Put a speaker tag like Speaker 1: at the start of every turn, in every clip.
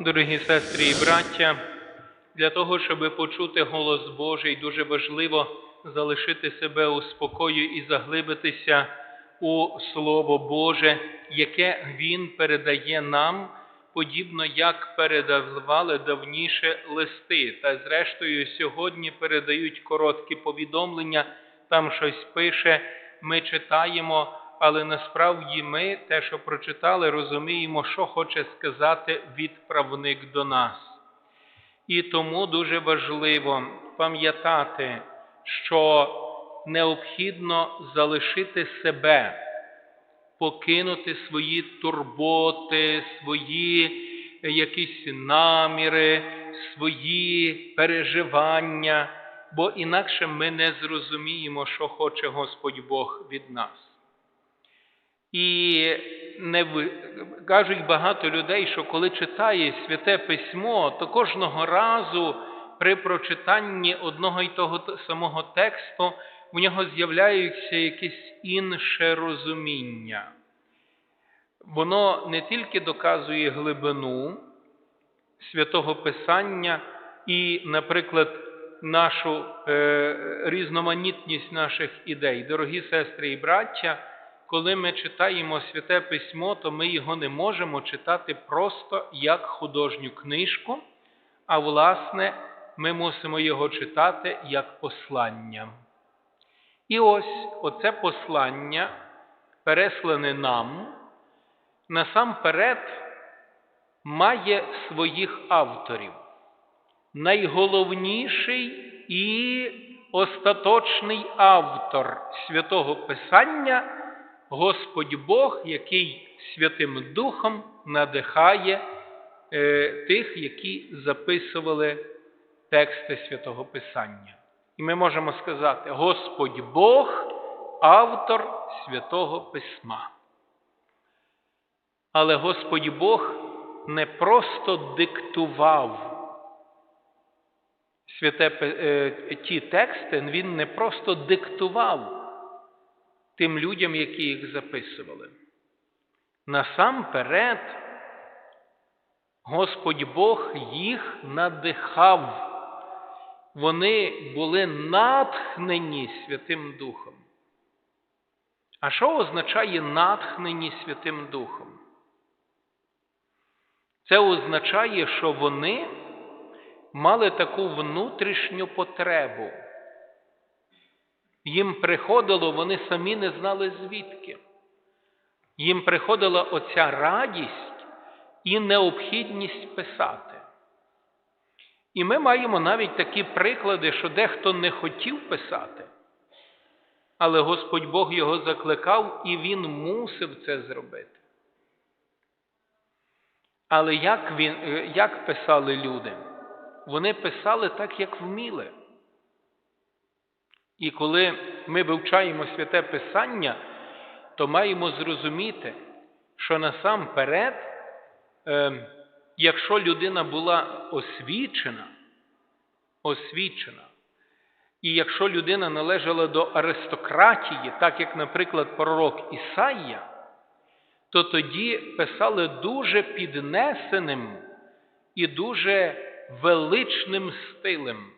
Speaker 1: Дорогі сестри і браття, для того, щоб почути голос Божий, дуже важливо залишити себе у спокою і заглибитися у Слово Боже, яке Він передає нам, подібно як передавали давніше листи. Та зрештою сьогодні передають короткі повідомлення, там щось пише, ми читаємо. Але насправді ми те, що прочитали, розуміємо, що хоче сказати відправник до нас. І тому дуже важливо пам'ятати, що необхідно залишити себе, покинути свої турботи, свої якісь наміри, свої переживання, бо інакше ми не зрозуміємо, що хоче Господь Бог від нас. І не кажуть багато людей, що коли читає святе письмо, то кожного разу при прочитанні одного й того самого тексту в нього з'являються якесь інше розуміння. Воно не тільки доказує глибину святого Писання і, наприклад, нашу е, різноманітність наших ідей. Дорогі сестри і браття, коли ми читаємо Святе Письмо, то ми його не можемо читати просто як художню книжку, а власне ми мусимо його читати як послання. І ось оце послання, переслане нам, насамперед має своїх авторів. Найголовніший і остаточний автор святого Писання. Господь Бог, який Святим Духом надихає е, тих, які записували тексти святого Писання. І ми можемо сказати, Господь Бог автор святого Письма. Але Господь Бог не просто диктував святе, е, ті тексти, Він не просто диктував тим людям, які їх записували. Насамперед, Господь Бог їх надихав. Вони були натхнені Святим Духом. А що означає натхнені Святим Духом? Це означає, що вони мали таку внутрішню потребу. Їм приходило, вони самі не знали звідки. Їм приходила оця радість і необхідність писати. І ми маємо навіть такі приклади, що дехто не хотів писати, але Господь Бог його закликав, і він мусив це зробити. Але як, він, як писали люди? Вони писали так, як вміли. І коли ми вивчаємо святе Писання, то маємо зрозуміти, що насамперед, е, якщо людина була освічена, освічена, і якщо людина належала до аристократії, так як, наприклад, пророк Ісаїя, то тоді писали дуже піднесеним і дуже величним стилем.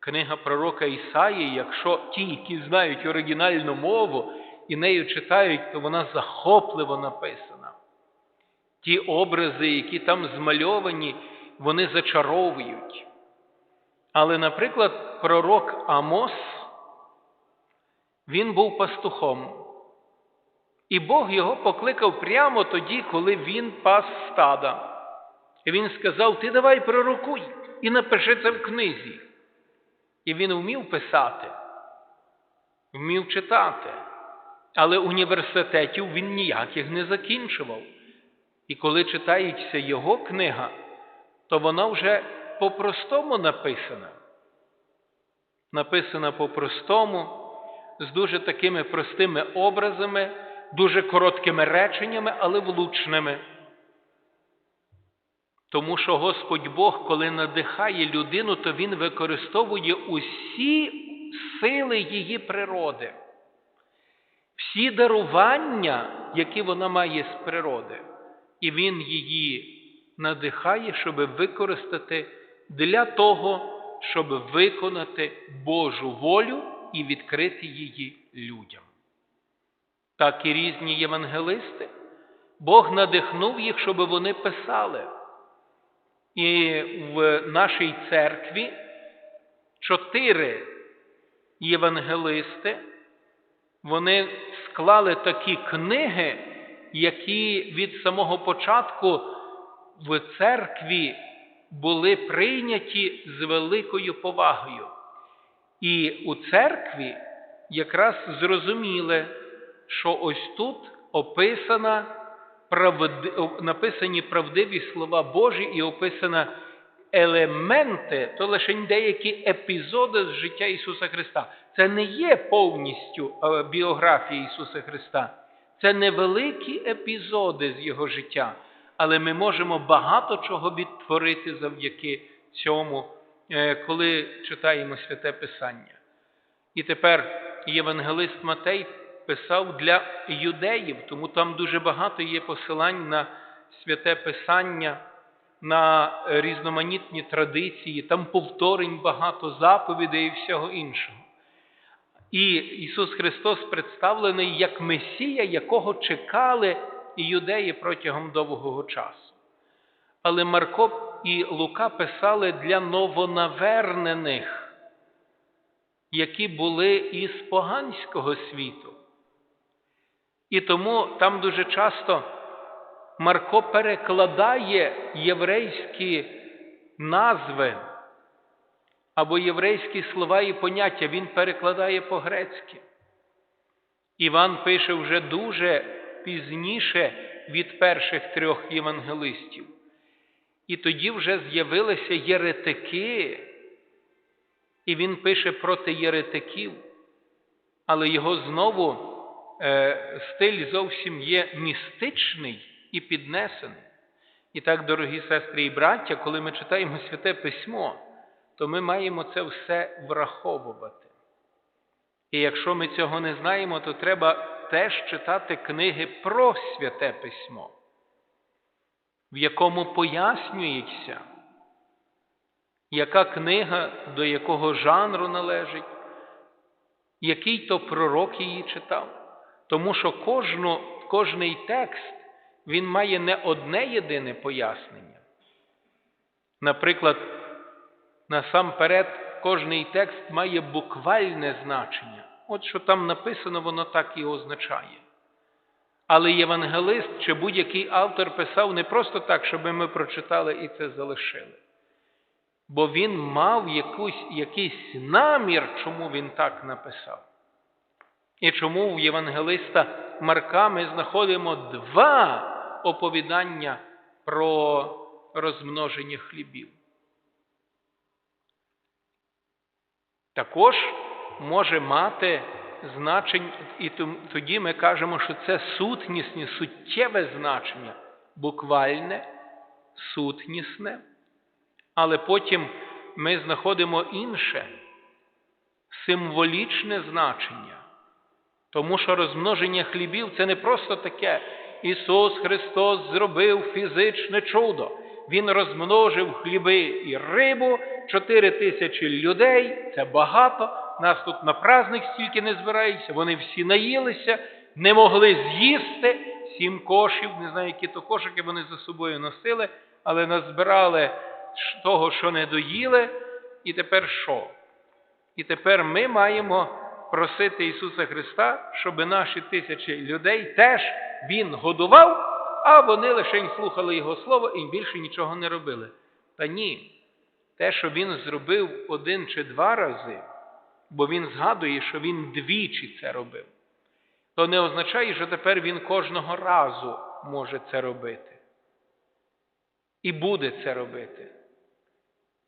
Speaker 1: Книга пророка Ісаї, якщо ті, які знають оригінальну мову і нею читають, то вона захопливо написана. Ті образи, які там змальовані, вони зачаровують. Але, наприклад, пророк Амос, він був пастухом. І Бог його покликав прямо тоді, коли він пас стада. І він сказав: Ти давай пророкуй і напиши це в книзі. І він вмів писати, вмів читати, але університетів він ніяких не закінчував. І коли читається його книга, то вона вже по-простому написана. Написана по-простому, з дуже такими простими образами, дуже короткими реченнями, але влучними. Тому що Господь Бог, коли надихає людину, то Він використовує усі сили її природи, всі дарування, які вона має з природи, і Він її надихає, щоб використати для того, щоб виконати Божу волю і відкрити її людям. Так і різні євангелисти. Бог надихнув їх, щоб вони писали. І в нашій церкві чотири євангелисти, вони склали такі книги, які від самого початку в церкві були прийняті з великою повагою. І у церкві якраз зрозуміли, що ось тут описана правди... написані правдиві слова Божі і описано елементи, то лише деякі епізоди з життя Ісуса Христа. Це не є повністю е, біографія Ісуса Христа. Це невеликі епізоди з Його життя, але ми можемо багато чого відтворити завдяки цьому, е, коли читаємо Святе Писання. І тепер Євангелист Матей писав для юдеїв, тому там дуже багато є посилань на святе Писання, на різноманітні традиції, там повторень багато заповідей і всього іншого. І Ісус Христос представлений як Месія, якого чекали юдеї протягом довгого часу. Але Марко і Лука писали для новонавернених, які були із поганського світу. І тому там дуже часто Марко перекладає єврейські назви або єврейські слова і поняття, він перекладає по-грецьки. Іван пише вже дуже пізніше від перших трьох євангелистів. І тоді вже з'явилися єретики, і він пише проти єретиків, але його знову стиль зовсім є містичний і піднесений. І так, дорогі сестри і браття, коли ми читаємо Святе Письмо, то ми маємо це все враховувати. І якщо ми цього не знаємо, то треба теж читати книги про Святе Письмо, в якому пояснюється, яка книга до якого жанру належить, який то пророк її читав. Тому що кожну, кожний текст він має не одне єдине пояснення. Наприклад, насамперед, кожний текст має буквальне значення. От що там написано, воно так і означає. Але євангелист чи будь-який автор писав не просто так, щоб ми прочитали і це залишили. Бо він мав якусь, якийсь намір, чому він так написав. І чому в Євангелиста Марка ми знаходимо два оповідання про розмноження хлібів. Також може мати значення, і тоді ми кажемо, що це сутнісне, суттєве значення, буквальне, сутнісне, але потім ми знаходимо інше символічне значення. Тому що розмноження хлібів це не просто таке. Ісус Христос зробив фізичне чудо. Він розмножив хліби і рибу, чотири тисячі людей, це багато. Нас тут на праздник стільки не збирається, вони всі наїлися, не могли з'їсти сім кошів, не знаю, які то кошики вони за собою носили, але назбирали того, що не доїли, і тепер що? І тепер ми маємо просити Ісуса Христа, щоб наші тисячі людей теж Він годував, а вони лише слухали Його Слово і більше нічого не робили. Та ні, те, що Він зробив один чи два рази, бо Він згадує, що Він двічі це робив, то не означає, що тепер Він кожного разу може це робити. І буде це робити.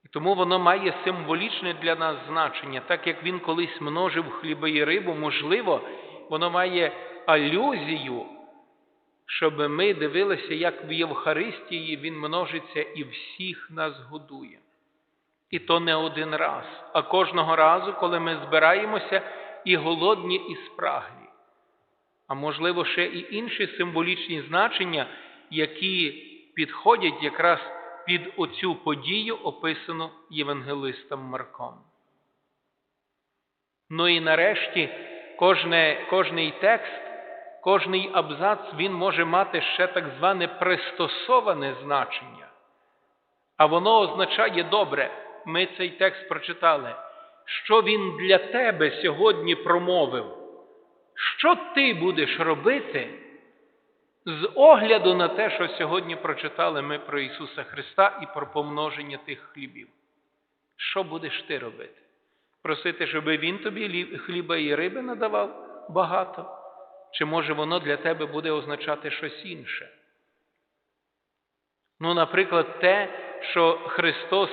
Speaker 1: І тому воно має символічне для нас значення, так як він колись множив хліби і рибу, можливо, воно має алюзію, щоб ми дивилися, як в Євхаристії він множиться і всіх нас годує. І то не один раз, а кожного разу, коли ми збираємося і голодні, і спраглі. А можливо, ще і інші символічні значення, які підходять якраз під оцю подію, описану Євангелистом Марком. Ну і нарешті кожне, кожний текст, кожний абзац він може мати ще так зване пристосоване значення. А воно означає добре. Ми цей текст прочитали. Що він для тебе сьогодні промовив? Що ти будеш робити з огляду на те, що сьогодні прочитали ми про Ісуса Христа і про помноження тих хлібів? Що будеш ти робити? Просити, щоб Він тобі хліба і риби надавав багато? Чи може воно для тебе буде означати щось інше? Ну, наприклад, те, що Христос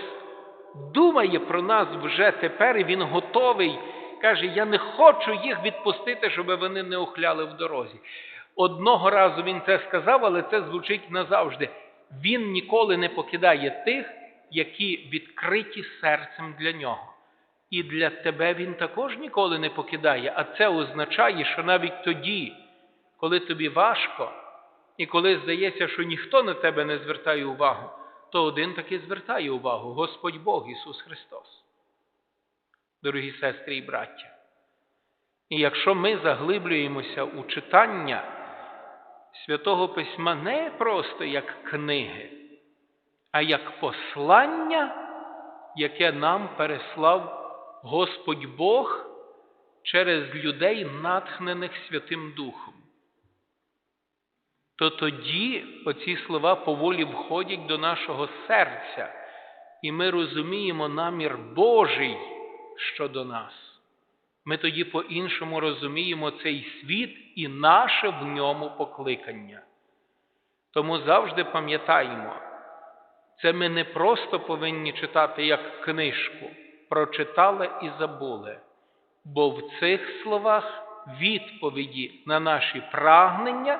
Speaker 1: думає про нас вже тепер, і Він готовий, каже, я не хочу їх відпустити, щоб вони не охляли в дорозі. Одного разу Він це сказав, але це звучить назавжди. Він ніколи не покидає тих, які відкриті серцем для нього. І для тебе він також ніколи не покидає. А це означає, що навіть тоді, коли тобі важко, і коли здається, що ніхто на тебе не звертає увагу, то один таки звертає увагу Господь Бог Ісус Христос. Дорогі сестри і браття. І якщо ми заглиблюємося у читання Святого Письма не просто як книги, а як послання, яке нам переслав Господь Бог через людей, натхнених Святим Духом, то тоді оці слова поволі входять до нашого серця, і ми розуміємо намір Божий щодо нас. Ми тоді по-іншому розуміємо цей світ і наше в ньому покликання. Тому завжди пам'ятаємо, це ми не просто повинні читати як книжку, прочитали і забули, бо в цих словах відповіді на наші прагнення,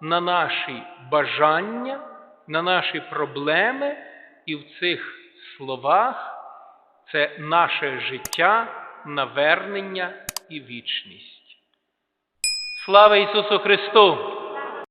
Speaker 1: на наші бажання, на наші проблеми, і в цих словах це наше життя, навернення і вічність. Слава Ісусу Христу!